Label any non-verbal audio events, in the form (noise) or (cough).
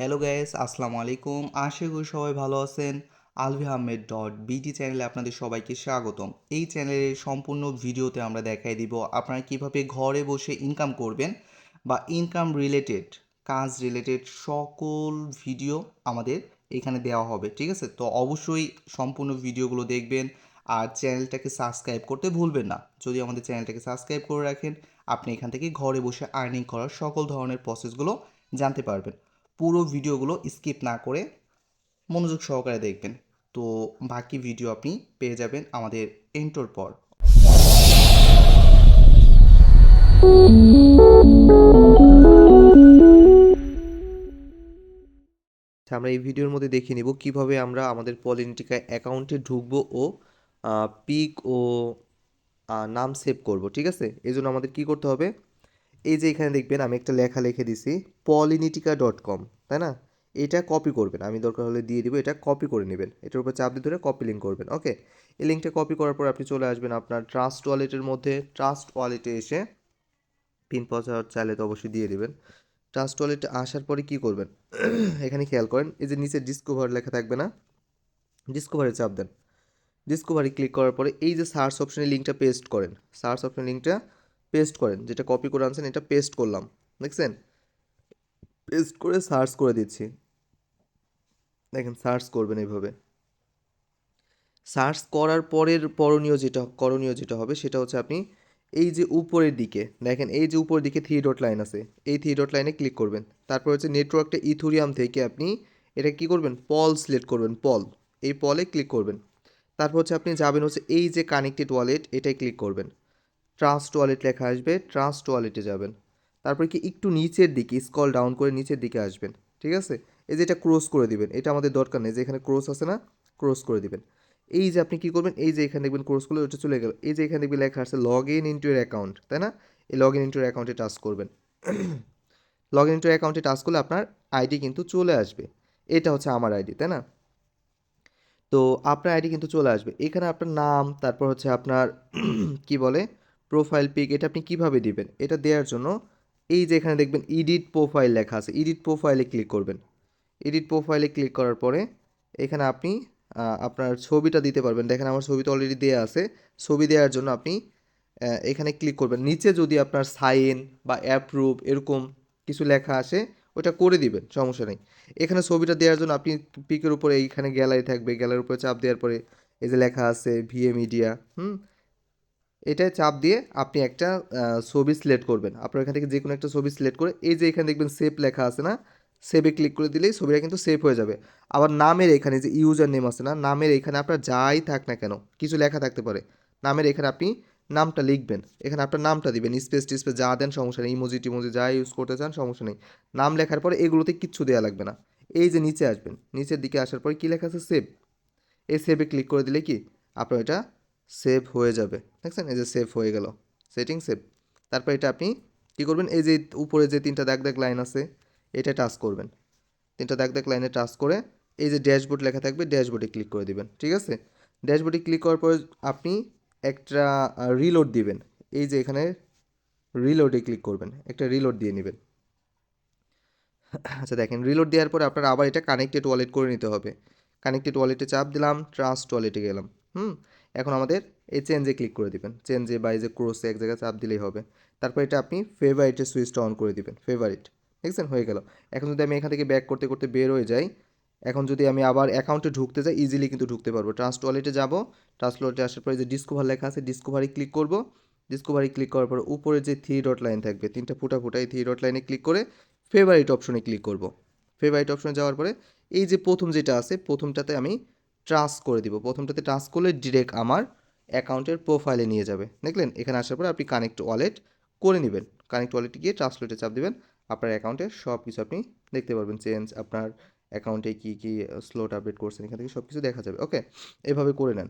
Hello guys আসসালামু আলাইকুম। আশা করি সবাই ভালো আছেন। আলভি আহমেদ ডট বিটি চ্যানেলে আপনাদের সবাইকে স্বাগতম। এই চ্যানেলের সম্পূর্ণ ভিডিওতে আমরা দেখাই দিব আপনারা কীভাবে ঘরে বসে ইনকাম করবেন বা ইনকাম রিলেটেড কাজ রিলেটেড সকল ভিডিও আমাদের এখানে দেওয়া হবে, ঠিক আছে? তো অবশ্যই সম্পূর্ণ ভিডিওগুলো দেখবেন আর চ্যানেলটাকে সাবস্ক্রাইব করতে ভুলবেন না। যদি আমাদের চ্যানেলটাকে সাবস্ক্রাইব করে রাখেন, আপনি এখান থেকে ঘরে বসে আর্নিং করার সকল ধরনের প্রসেসগুলো জানতে পারবেন। পুরো ভিডিওগুলো স্কিপ না করে মনোযোগ সহকারে দেখবেন। তো বাকি ভিডিও আপনি পেয়ে যাবেন আমাদের এন্টোর পর। আচ্ছা, আমরা এই ভিডিওর মধ্যে দেখে নিব কীভাবে আমরা আমাদের পলিনিটিকা অ্যাকাউন্টে ঢুকবো ও পিক ও নাম সেভ করব ঠিক আছে? এই জন্য আমাদের কি করতে হবে? এই যে এখানে দেখবেন আমি একটা লেখা লিখে দিছি, পলিনিটিকা ডট কম, তাই না? এটা কপি করবেন। আমি দরকার হলে দিয়ে দিব, এটা কপি করে নেবেন। এটার উপর চাপ দিয়ে ধরে কপি লিঙ্ক করবেন ওকে এই লিঙ্কটা কপি করার পর আপনি চলে আসবেন আপনার ট্রাস্ট ওয়ালেটের মধ্যে। ট্রাস্ট ওয়ালেটে এসে পিন পাসওয়ার্ড চাইলে তো অবশ্যই দিয়ে দেবেন। ট্রাস্ট ওয়ালেটে আসার পরে কি করবেন? (clears throat) এখানে খেয়াল করেন, এই যে নিচে ডিসকভার লেখা থাকবে না? ডিসকভারে চাপ দেন। ডিসকভারি ক্লিক করার পরে এই যে সার্চ অপশনে লিঙ্কটা পেস্ট করেন। সার্চ অপশনে লিঙ্কটা পেস্ট করেন, যেটা কপি করে আনছেন, এটা পেস্ট করলাম, দেখছেন? পেস্ট করে সার্চ করে দিচ্ছি। দেখেন সার্চ করবেন এইভাবে। সার্চ করার পরের করণীয় যেটা করণীয় যেটা হবে, সেটা হচ্ছে আপনি এই যে উপরের দিকে, দেখেন, এই যে উপরের দিকে থ্রি ডট লাইন আছে, এই থ্রি ডট লাইনে ক্লিক করবেন। তারপর হচ্ছে নেটওয়ার্কটা ইথুরিয়াম থেকে আপনি এটা কি করবেন? পল সিলেক্ট করবেন পল এই পলে ক্লিক করবেন। তারপর হচ্ছে আপনি যাবেন হচ্ছে এই যে কানেক্টেড ওয়ালেট এটাই ক্লিক করবেন। ট্রাস্ট ওয়ালেট লেখা আসবে ট্রাস্ট ওয়ালেটে যাবেন। তারপরে কি একটু নিচের দিকে স্কল ডাউন করে নিচের দিকে আসবেন, ঠিক আছে? এই যে এটা ক্রস করে দিবেন, এটা আমাদের দরকার নেই, যে এখানে ক্রস আছে না ক্রস করে দিবেন। এই যে আপনি কী করবেন, এই যে এখানে দেখবেন কোর্স করলে ওটা চলে গেল, এই যে এখানে দেখবেন লেখা আছে লগ ইন ইন্টু এর অ্যাকাউন্ট তাই না? এই লগ ইন ইন্টু এর অ্যাকাউন্টে টাচ করবেন। লগ ইন ইন্টু অ্যাকাউন্টে টাচ করলে আপনার আইডি কিন্তু চলে আসবে। এটা হচ্ছে আমার আইডি তাই না? তো আপনার আইডি কিন্তু চলে আসবে। এখানে আপনার নাম, তারপর হচ্ছে আপনার (clears throat) কি বলে? প্রোফাইল পিক এটা আপনি কীভাবে দিবেন? এটা দেওয়ার জন্য এই যে এখানে দেখবেন এডিট প্রোফাইল লেখা আছে। এডিট প্রোফাইলে ক্লিক করবেন। এডিট প্রোফাইলে ক্লিক করার পরে এখানে আপনি আপনার ছবিটা দিতে পারবেন। দেখেন আমার ছবি তো অলরেডি দেওয়া আছে। ছবি দেওয়ার জন্য আপনি এখানে ক্লিক করবেন। নিচে যদি আপনার সাইন বা অ্যাপ্রুভ এরকম কিছু লেখা আসে, ওটা করে দিবেন, সমস্যা নেই। এখানে ছবিটা দেওয়ার জন্য আপনি পিকের উপরে এইখানে গ্যালারি থাকবে। গ্যালারির উপরে চাপ দেওয়ার পরে এই যে লেখা আছে ভিএ মিডিয়া হুম? এটায় চাপ দিয়ে আপনি একটা ছবি সিলেক্ট করবেন। আপনার এখান থেকে যে কোনো একটা ছবি সিলেক্ট করে এই যে এখানে দেখবেন সেভ লেখা আছে না সেভে ক্লিক করে দিলেই ছবিটা কিন্তু সেভ হয়ে যাবে। আবার নামের এখানে যে ইউজার নেম আছে না, নামের এখানে আপনার যাই থাক না কেন, কিছু লেখা থাকতে পারে। নামের এখানে আপনি নামটা লিখবেন, এখানে আপনার নামটা দিবেন স্পেস টিস্পেস যা দেন সমস্যা নেই ইমোজি টিমোজি যা ইউজ করতে চান সমস্যা নেই। নাম লেখার পরে এগুলোতে কিচ্ছু দেওয়া লাগবে না। এই যে নিচে আসবেন, নিচের দিকে আসার পরে কী লেখা আছে? সেভ এই সেভে ক্লিক করে দিলে কি, আপনার এটা সেভ হয়ে যাবে। দেখছেন? এই যে সেভ হয়ে গেল। Setting save. তারপর এটা আপনি কী করবেন? এই যে উপরে যে তিনটা দাগ দাগ লাইন আছে, এটা টাচ করবেন। তিনটা দাগ দাগ লাইনে টাচ করে এই যে ড্যাশবোর্ড লেখা থাকবে, ড্যাশবোর্ডে ক্লিক করে দিবেন। ঠিক আছে? ড্যাশবোর্ডে ক্লিক করার পরে আপনি একটা রিলোড দিবেন। এই যে এখানে রিলোডে ক্লিক করবেন। একটা রিলোড দিয়ে নেবেন। আচ্ছা দেখেন, রিলোড দেওয়ার পরে আপনার আবার এটা কানেক্টেড ওয়ালেট করে নিতে হবে। কানেক্টেড ওয়ালেটে চাপ দিলাম ট্রাস্ট ওয়ালেটে গেলাম। হুম? এখন আমাদের এই চেঞ্জে ক্লিক করে দিবেন। চেঞ্জে বা এই যে ক্রোসে এক জায়গায় চাপ দিলেই হবে। তারপর এটা আপনি ফেভারিটের সুইচটা অন করে দিবেন ফেভারিট দেখছেন? হয়ে গেল। এখন যদি আমি এখান থেকে ব্যাক করতে করতে বের হয়ে যাই, এখন যদি আমি আবার অ্যাকাউন্টে ঢুকতে যাই ইজিলি কিন্তু ঢুকতে পারব। ট্রাস্ট ওয়ালেটে যাব ট্রাস্ট ওয়ালেটে আসার পরে যে ডিসকভার লেখা আছে ডিসকভারি ক্লিক করব। ডিসকভারি ক্লিক করার পর উপরে যে থ্রি ডট লাইন থাকবে, তিনটা ফুটা ফুটা এই থ্রি ডট লাইনে ক্লিক করে ফেভারিট অপশনে ক্লিক করব। ফেভারিট অপশনে যাওয়ার পরে এই যে প্রথম যেটা আছে, প্রথমটাতে আমি ট্রাস্ট করে দিব। প্রথমটাতে ট্রাস করলে ডিরেক্ট আমার অ্যাকাউন্টের প্রোফাইলে নিয়ে যাবে। দেখলেন? এখানে আসার পরে আপনি কানেক্ট ওয়ালেট করে নেবেন। কানেক্ট ওয়ালেটে গিয়ে ট্রান্সলেটে চাপ দেবেন। আপনার অ্যাকাউন্টে সব কিছু আপনি দেখতে পারবেন। চেঞ্জ আপনার অ্যাকাউন্টে কী কী স্লোট আপডেট করছেন, এখান থেকে সব কিছু দেখা যাবে। ওকে এভাবে করে নেন।